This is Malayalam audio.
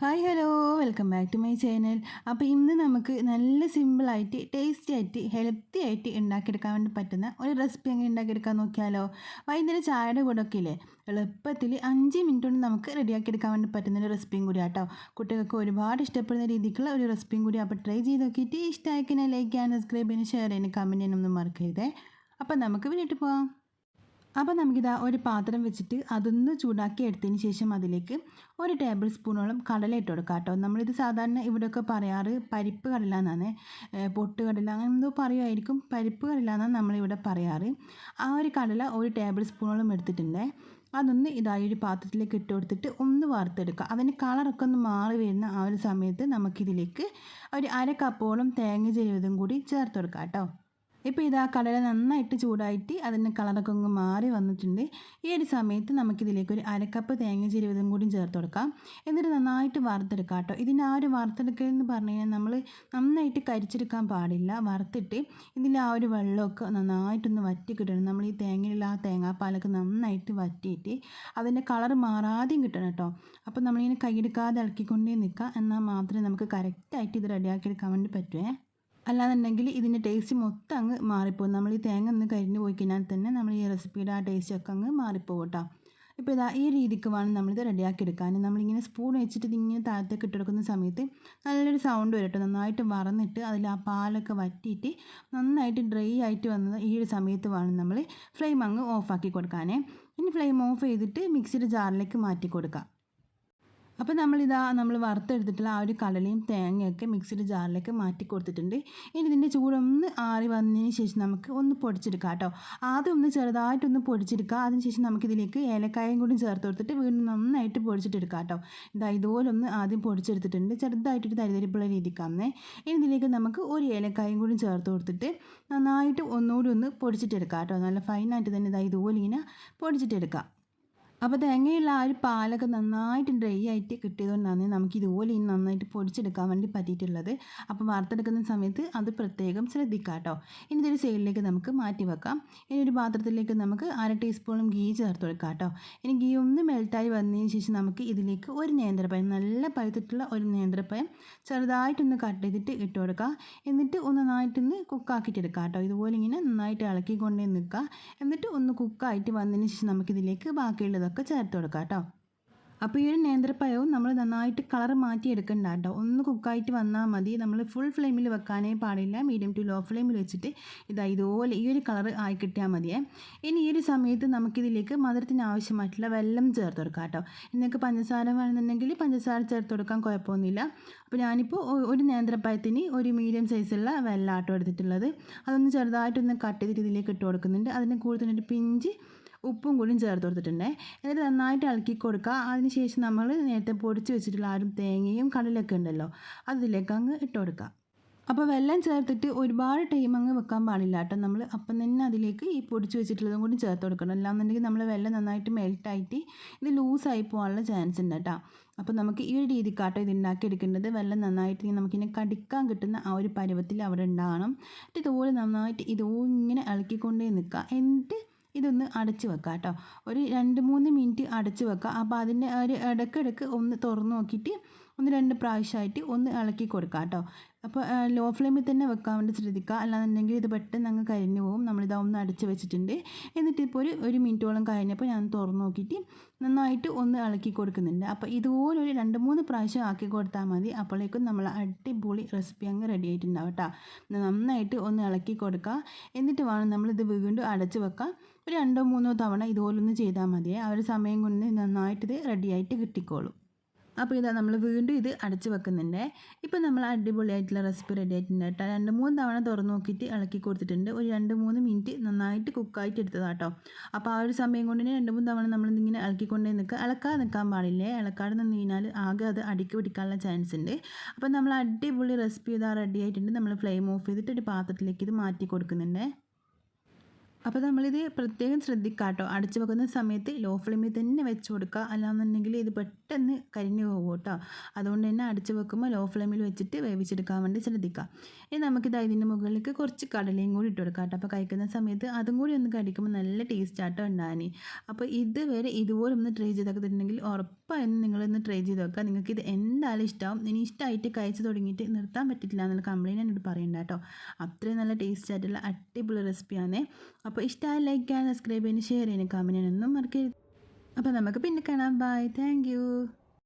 Hi hello. Welcome back to my channel. അപ്പോൾ ഇന്ന് നമുക്ക് നല്ല സിമ്പിളായിട്ട് ടേസ്റ്റി ആയിട്ട് ഹെൽത്തി ആയിട്ട് ഉണ്ടാക്കിയെടുക്കാൻ വേണ്ടി പറ്റുന്ന ഒരു റെസിപ്പി അങ്ങനെ ഉണ്ടാക്കിയെടുക്കാൻ നോക്കിയാലോ? വൈകുന്നേരം ചായയുടെ കൂടെ ഒക്കെ ഇല്ലേ? എളുപ്പത്തിൽ അഞ്ച് മിനിറ്റ് കൊണ്ട് നമുക്ക് റെഡിയാക്കിയെടുക്കാൻ വേണ്ടി പറ്റുന്ന ഒരു റെസിപ്പിയും കൂടി ആട്ടോ. കുട്ടികൾക്ക് ഒരുപാട് ഇഷ്ടപ്പെടുന്ന രീതിക്കുള്ള ഒരു റെസിപ്പിയും കൂടി അപ്പോൾ ട്രൈ ചെയ്ത് നോക്കിയിട്ട് ഇഷ്ടമായിക്കിനെ ലൈക്ക് ചെയ്യാൻ സബ്സ്ക്രൈബ് ചെയ്യാൻ ഷെയർ ചെയ്യാൻ കമന്റ് ചെയ്യാനൊന്നും മറക്കരുതേ. അപ്പോൾ നമുക്ക് വീട്ടിൽ പോവാം. അപ്പോൾ നമുക്കിതാ ഒരു പാത്രം വെച്ചിട്ട് അതൊന്ന് ചൂടാക്കി എടുത്തതിന് ശേഷം അതിലേക്ക് ഒരു ടേബിൾ സ്പൂണോളം കടല ഇട്ട് കൊടുക്കുക കേട്ടോ. നമ്മളിത് സാധാരണ ഇവിടെയൊക്കെ പറയാറ് പരിപ്പ് കടല എന്നാണ്. പൊട്ട് കടല അങ്ങനെ എന്തോ പറയുമായിരിക്കും. പരിപ്പ് കടല എന്നാണ് നമ്മളിവിടെ പറയാറ്. ആ ഒരു കടല ഒരു ടേബിൾ സ്പൂണോളം എടുത്തിട്ടുണ്ട്. അതൊന്ന് ഇതായി ഒരു പാത്രത്തിലേക്ക് ഇട്ട് കൊടുത്തിട്ട് ഒന്ന് വറുത്തെടുക്കുക. അതിന് കളറൊക്കെ ഒന്ന് മാറി വരുന്ന ആ ഒരു സമയത്ത് നമുക്കിതിലേക്ക് ഒരു അര കപ്പോളം തേങ്ങ ചെരുവതും കൂടി ചേർത്ത് കൊടുക്കാം കേട്ടോ. ഇപ്പോൾ ഇതാ കടല നന്നായിട്ട് ചൂടായിട്ട് അതിന്റെ കളറൊക്കെ ഒന്ന് മാറി വന്നിട്ടുണ്ട്. ഈ ഒരു സമയത്ത് നമുക്കിതിലേക്ക് ഒരു അരക്കപ്പ് തേങ്ങ ചെരുവതും കൂടി ചേർത്ത് കൊടുക്കാം. എന്നിട്ട് നന്നായിട്ട് വറുത്തെടുക്കാം കേട്ടോ. ഇതിന്റെ ആ ഒരു വറുത്തെടുക്കൽ എന്ന് പറഞ്ഞു കഴിഞ്ഞാൽ നമ്മൾ നന്നായിട്ട് കരിച്ചെടുക്കാൻ പാടില്ല. വറുത്തിട്ട് ഇതിന്റെ ആ ഒരു വെള്ളമൊക്കെ നന്നായിട്ടൊന്ന് വറ്റി കിട്ടണം നമ്മൾ ഈ തേങ്ങയിലുള്ള ആ തേങ്ങാപ്പാലൊക്കെ നന്നായിട്ട് വറ്റിയിട്ട് അതിന്റെ കളർ മാറാതെയും കിട്ടണം കേട്ടോ. അപ്പോൾ നമ്മളിങ്ങനെ കൈയെടുക്കാതെ ഇളക്കിക്കൊണ്ടേ നിൽക്കുക എന്നാൽ മാത്രമേ നമുക്ക് കറക്റ്റായിട്ട് ഇത് റെഡിയാക്കി എടുക്കാൻ വേണ്ടി പറ്റുമേ അല്ലാന്നുണ്ടെങ്കിൽ ഇതിന്റെ ടേസ്റ്റ് മൊത്തം അങ്ങ് മാറിപ്പോകും. നമ്മൾ ഈ തേങ്ങ ഒന്ന് കരിഞ്ഞ് പോയി കഴിഞ്ഞാൽ തന്നെ നമ്മൾ ഈ റെസിപ്പിയുടെ ആ ടേസ്റ്റ് ഒക്കെ അങ്ങ് മാറിപ്പോകും കേട്ടോ ഇപ്പോൾ ഇതാ ഈ രീതിക്ക് വേണം നമ്മളിത് റെഡിയാക്കി എടുക്കാൻ. നമ്മളിങ്ങനെ സ്പൂൺ വെച്ചിട്ട് ഇതിങ്ങനെ താഴത്തേക്ക് ഇട്ടെടുക്കുന്ന സമയത്ത് നല്ലൊരു സൗണ്ട് വരട്ടെ. നന്നായിട്ട് വറന്നിട്ട് അതിൽ ആ പാലൊക്കെ വറ്റിയിട്ട് നന്നായിട്ട് ഡ്രൈ ആയിട്ട് വന്നത് ഈ ഒരു സമയത്ത് വേണം നമ്മൾ ഫ്ലെയിം അങ്ങ് ഓഫാക്കി കൊടുക്കാനേ. ഇനി ഫ്ലെയിം ഓഫ് ചെയ്തിട്ട് മിക്സിയുടെ ജാറിലേക്ക് മാറ്റി കൊടുക്കാം. അപ്പോൾ നമ്മളിതാ നമ്മൾ വറുത്തെടുത്തിട്ടുള്ള ആ ഒരു കടലയും തേങ്ങയൊക്കെ മിക്സിയുടെ ജാറിലേക്ക് മാറ്റി കൊടുത്തിട്ടുണ്ട്. ഇനി ഇതിന്റെ ചൂടൊന്ന് ആറി വന്നതിന് ശേഷം നമുക്ക് ഒന്ന് പൊടിച്ചെടുക്കാം കേട്ടോ. ആദ്യം ഒന്ന് ചെറുതായിട്ടൊന്ന് പൊടിച്ചെടുക്കുക. അതിനുശേഷം നമുക്കിതിലേക്ക് ഏലക്കായും കൂടി ചേർത്ത് കൊടുത്തിട്ട് വീണ്ടും നന്നായിട്ട് പൊടിച്ചിട്ടെടുക്കാം കേട്ടോ. ഇതാ ഇതുപോലെ ഒന്ന് ആദ്യം പൊടിച്ചെടുത്തിട്ടുണ്ട്. ചെറുതായിട്ടൊരു തരിതരിപ്പുള്ള രീതിക്കാന്നേ ഇനി ഇതിലേക്ക് നമുക്ക് ഒരു ഏലക്കായും കൂടി ചേർത്ത് കൊടുത്തിട്ട് നന്നായിട്ട് ഒന്നുകൂടി ഒന്ന് പൊടിച്ചിട്ടെടുക്കാം കേട്ടോ. നല്ല ഫൈനായിട്ട് തന്നെ ഇതാ ഇതുപോലെ ഇങ്ങനെ പൊടിച്ചിട്ടെടുക്കാം. അപ്പോൾ തേങ്ങയുള്ള ആ ഒരു പാലൊക്കെ നന്നായിട്ട് ഡ്രൈ ആയിട്ട് കിട്ടിയതുകൊണ്ടാണ് നമുക്ക് ഇതുപോലെ ഇനി നന്നായിട്ട് പൊടിച്ചെടുക്കാൻ വേണ്ടി പറ്റിയിട്ടുള്ളത്. അപ്പോൾ വാർത്തെടുക്കുന്ന സമയത്ത് അത് പ്രത്യേകം ശ്രദ്ധിക്കുക കേട്ടോ ഇനി ഇതൊരു സൈഡിലേക്ക് നമുക്ക് മാറ്റി വെക്കാം. ഇനി ഒരു പാത്രത്തിലേക്ക് നമുക്ക് അര ടീസ്പൂണും ഗീ ചേർത്ത് കൊടുക്കാം കേട്ടോ ഇനി ഗീ ഒന്ന് മെൽറ്റായി വന്നതിന് ശേഷം നമുക്ക് ഇതിലേക്ക് ഒരു നേന്ത്രപ്പഴം നല്ല പഴുത്തിട്ടുള്ള ഒരു നേന്ത്രപ്പഴം ചെറുതായിട്ടൊന്ന് കട്ട് ചെയ്തിട്ട് ഇട്ട് കൊടുക്കുക എന്നിട്ട് ഒന്ന് നന്നായിട്ടൊന്ന് കുക്കാക്കിയിട്ട് എടുക്കുക കേട്ടോ ഇതുപോലെ ഇങ്ങനെ നന്നായിട്ട് ഇളക്കി ഇളക്കിക്കൊണ്ടേ നിൽക്കുക എന്നിട്ട് ഒന്ന് കുക്കായിട്ട് വന്നതിന് ശേഷം നമുക്കിതിലേക്ക് ബാക്കിയുള്ളത് ഇതൊക്കെ ചേർത്ത് കൊടുക്കാം കേട്ടോ. അപ്പോൾ ഈ ഒരു നേന്ത്രപ്പഴവും നമ്മൾ നന്നായിട്ട് കളർ മാറ്റി എടുക്കണ്ട കേട്ടോ ഒന്ന് കുക്കായിട്ട് വന്നാൽ മതി നമ്മൾ ഫുൾ ഫ്ലെയിമിൽ വെക്കാനേ പാടില്ല. മീഡിയം ടു ലോ ഫ്ലെയിമിൽ വെച്ചിട്ട് ഇതാ ഇതുപോലെ ഈ ഒരു കളർ ആയി കിട്ടിയാൽ മതിയേ. ഇനി ഈ ഒരു സമയത്ത് നമുക്കിതിലേക്ക് മധുരത്തിന് ആവശ്യമായിട്ടുള്ള വെള്ളം ചേർത്ത് കൊടുക്കാം കേട്ടോ. നിങ്ങൾക്ക് പഞ്ചസാര വേണമെന്നുണ്ടെങ്കിൽ പഞ്ചസാര ചേർത്ത് കൊടുക്കാൻ കുഴപ്പമൊന്നുമില്ല. അപ്പോൾ ഞാനിപ്പോൾ ഒരു നേന്ത്രപ്പഴത്തിന് ഒരു മീഡിയം സൈസുള്ള വെള്ളം ആട്ടോ എടുത്തിട്ടുള്ളത്. അതൊന്ന് ചെറുതായിട്ടൊന്ന് കട്ട് ചെയ്തിട്ട് ഇതിലേക്ക് ഇട്ട് കൊടുക്കുന്നുണ്ട്. അതിന് കൂടുതലൊരു പിഞ്ച് ഉപ്പും കൂടിയും ചേർത്ത് കൊടുത്തിട്ടുണ്ട്. എന്നിട്ട് നന്നായിട്ട് ഇളക്കി കൊടുക്കുക. അതിനുശേഷം നമ്മൾ നേരത്തെ പൊടിച്ച് വെച്ചിട്ടുള്ള ആ ഒരു തേങ്ങയും കടലൊക്കെ ഉണ്ടല്ലോ അതിലേക്ക് അങ്ങ് ഇട്ട് കൊടുക്കുക. അപ്പോൾ വെള്ളം ചേർത്തിട്ട് ഒരുപാട് ടൈം അങ്ങ് വെക്കാൻ പാടില്ല കേട്ടോ. നമ്മൾ അപ്പം തന്നെ അതിലേക്ക് ഈ പൊടിച്ച് വെച്ചിട്ടുള്ളതും കൂടി ചേർത്ത് കൊടുക്കണം. അല്ലാന്നുണ്ടെങ്കിൽ നമ്മൾ വെള്ളം നന്നായിട്ട് മെൽട്ടായിട്ട് ഇത് ലൂസായി പോകാനുള്ള ചാൻസ് ഉണ്ട് കേട്ടോ. അപ്പോൾ നമുക്ക് ഈ ഒരു രീതിക്കാട്ടോ ഇത് ഉണ്ടാക്കി എടുക്കേണ്ടത് വെള്ളം നന്നായിട്ട് നമുക്കിങ്ങനെ കടിക്കാൻ കിട്ടുന്ന ആ ഒരു പരുവത്തിൽ അവിടെ ഉണ്ടാകണം. എന്നിട്ട് ഇതുപോലെ നന്നായിട്ട് ഇതുപോലെ ഇളക്കിക്കൊണ്ടേ നിൽക്കുക. എന്നിട്ട് ഇതൊന്ന് അടച്ച് വെക്കുക കേട്ടോ ഒരു രണ്ട് മൂന്ന് മിനിറ്റ് അടച്ച് വെക്കുക അപ്പോൾ അതിന്റെ ഒരു ഇടയ്ക്കിടയ്ക്ക് ഒന്ന് തുറന്ന് നോക്കിയിട്ട് ഒന്ന് രണ്ട് പ്രാവശ്യമായിട്ട് ഒന്ന് ഇളക്കി കൊടുക്കുക കേട്ടോ അപ്പോൾ ലോ ഫ്ലെയിമിൽ തന്നെ വെക്കാൻ വേണ്ടി ശ്രദ്ധിക്കുക. അല്ലാന്നുണ്ടെങ്കിൽ ഇത് പെട്ടെന്ന് അങ്ങ് കരിഞ്ഞു പോകും. നമ്മളിത് ഒന്ന് അടച്ച് വെച്ചിട്ടുണ്ട്. എന്നിട്ട് ഇപ്പോൾ ഒരു ഒരു മിനിറ്റോളം കഴിഞ്ഞപ്പോൾ ഞാൻ തുറന്നു നോക്കിയിട്ട് നന്നായിട്ട് ഒന്ന് ഇളക്കി കൊടുക്കുന്നുണ്ട്. അപ്പോൾ ഇതുപോലെ ഒരു രണ്ട് മൂന്ന് പ്രാവശ്യം ആക്കി കൊടുത്താൽ മതി. അപ്പോഴേക്കും നമ്മൾ അടിപൊളി റെസിപ്പി അങ്ങ് റെഡി ആയിട്ടുണ്ടാവും നന്നായിട്ട് ഒന്ന് ഇളക്കി കൊടുക്കുക. എന്നിട്ട് വേണം നമ്മളിത് വീണ്ടും അടച്ച് വെക്കാം. ഒരു രണ്ടോ മൂന്നോ തവണ ഇതുപോലൊന്ന് ചെയ്താൽ മതിയേ. ആ ഒരു സമയം കൊണ്ട് നന്നായിട്ട് ഇത് റെഡിയായിട്ട് കിട്ടിക്കോളും. അപ്പോൾ ഇതാ നമ്മൾ വീണ്ടും ഇത് അടച്ച് വെക്കുന്നുണ്ട്. ഇപ്പോൾ നമ്മൾ അടിപൊളിയായിട്ടുള്ള റെസിപ്പി റെഡി ആയിട്ടുണ്ട് കേട്ടോ. രണ്ട് മൂന്ന് തവണ തുറന്ന് നോക്കിയിട്ട് ഇളക്കി കൊടുത്തിട്ടുണ്ട്. ഒരു രണ്ട് മൂന്ന് മിനിറ്റ് നന്നായിട്ട് കുക്കായിട്ട് എടുത്തതാട്ടോ അപ്പോൾ ആ ഒരു സമയം കൊണ്ട് തന്നെ രണ്ട് മൂന്ന് തവണ നമ്മൾ ഇങ്ങനെ ഇളക്കിക്കൊണ്ടേ നിൽക്കുക ഇളക്കാതെ നിൽക്കാൻ പാടില്ലേ? ഇളക്കാതെ നിന്ന് കഴിഞ്ഞാൽ ആകെ അത് അടിക്ക് പിടിക്കാനുള്ള ചാൻസ് ഉണ്ട്. അപ്പോൾ നമ്മൾ അടിപൊളി റെസിപ്പി ഇതാ റെഡി ആയിട്ടുണ്ട്. നമ്മൾ ഫ്ലെയിം ഓഫ് ചെയ്തിട്ട് ഒരു പാത്രത്തിലേക്ക് ഇത് മാറ്റി കൊടുക്കുന്നുണ്ട്. അപ്പോൾ നമ്മളിത് പ്രത്യേകം ശ്രദ്ധിക്കുക കേട്ടോ അടച്ചു വെക്കുന്ന സമയത്ത് ലോ ഫ്ലെയിമിൽ തന്നെ വെച്ച് കൊടുക്കുക അല്ലാന്നുണ്ടെങ്കിൽ ഇത് പെട്ടെന്ന് പെട്ടെന്ന് കരിഞ്ഞു പോകും കേട്ടോ അതുകൊണ്ട് തന്നെ അടച്ചു വെക്കുമ്പോൾ ലോ ഫ്ലെയിമിൽ വെച്ചിട്ട് വേവിച്ചെടുക്കാൻ വേണ്ടി ശ്രദ്ധിക്കാം ഇനി നമുക്കിത് ഇതിന്റെ മുകളിലേക്ക് കുറച്ച് കടലയും കൂടി ഇട്ട് കൊടുക്കാം അപ്പോൾ കഴിക്കുന്ന സമയത്ത് അതും കൂടി ഒന്ന് കടിക്കുമ്പോൾ നല്ല ടേസ്റ്റ് ആട്ടോ ഉണ്ടാകാനി അപ്പോൾ ഇതുവരെ ഇതുപോലെ ഒന്ന് ട്രൈ ചെയ്തൊക്കെത്തിട്ടുണ്ടെങ്കിൽ ഉറപ്പായും നിങ്ങളൊന്ന് ട്രൈ ചെയ്ത് നോക്കുക. നിങ്ങൾക്ക് ഇത് എന്തായാലും ഇഷ്ടമാവും. ഇനി ഇഷ്ടമായിട്ട് കഴിച്ചു തുടങ്ങിയിട്ട് നിർത്താൻ പറ്റില്ല എന്നുള്ള കംപ്ലയിന്റ് എന്നോട് പറയണ്ട കേട്ടോ. അത്രയും നല്ല ടേസ്റ്റ് ആയിട്ടുള്ള അടിപൊളി റെസിപ്പിയാണ് അപ്പോൾ ഇഷ്ടമായി ലൈക്ക് ചെയ്യാൻ സബ്സ്ക്രൈബ് ചെയ്യാൻ ഷെയർ ചെയ്യാൻ കമന്റ് ഒന്നും മറക്കരുത്. അപ്പോൾ നമുക്ക് പിന്നെ കാണാം. Bye thank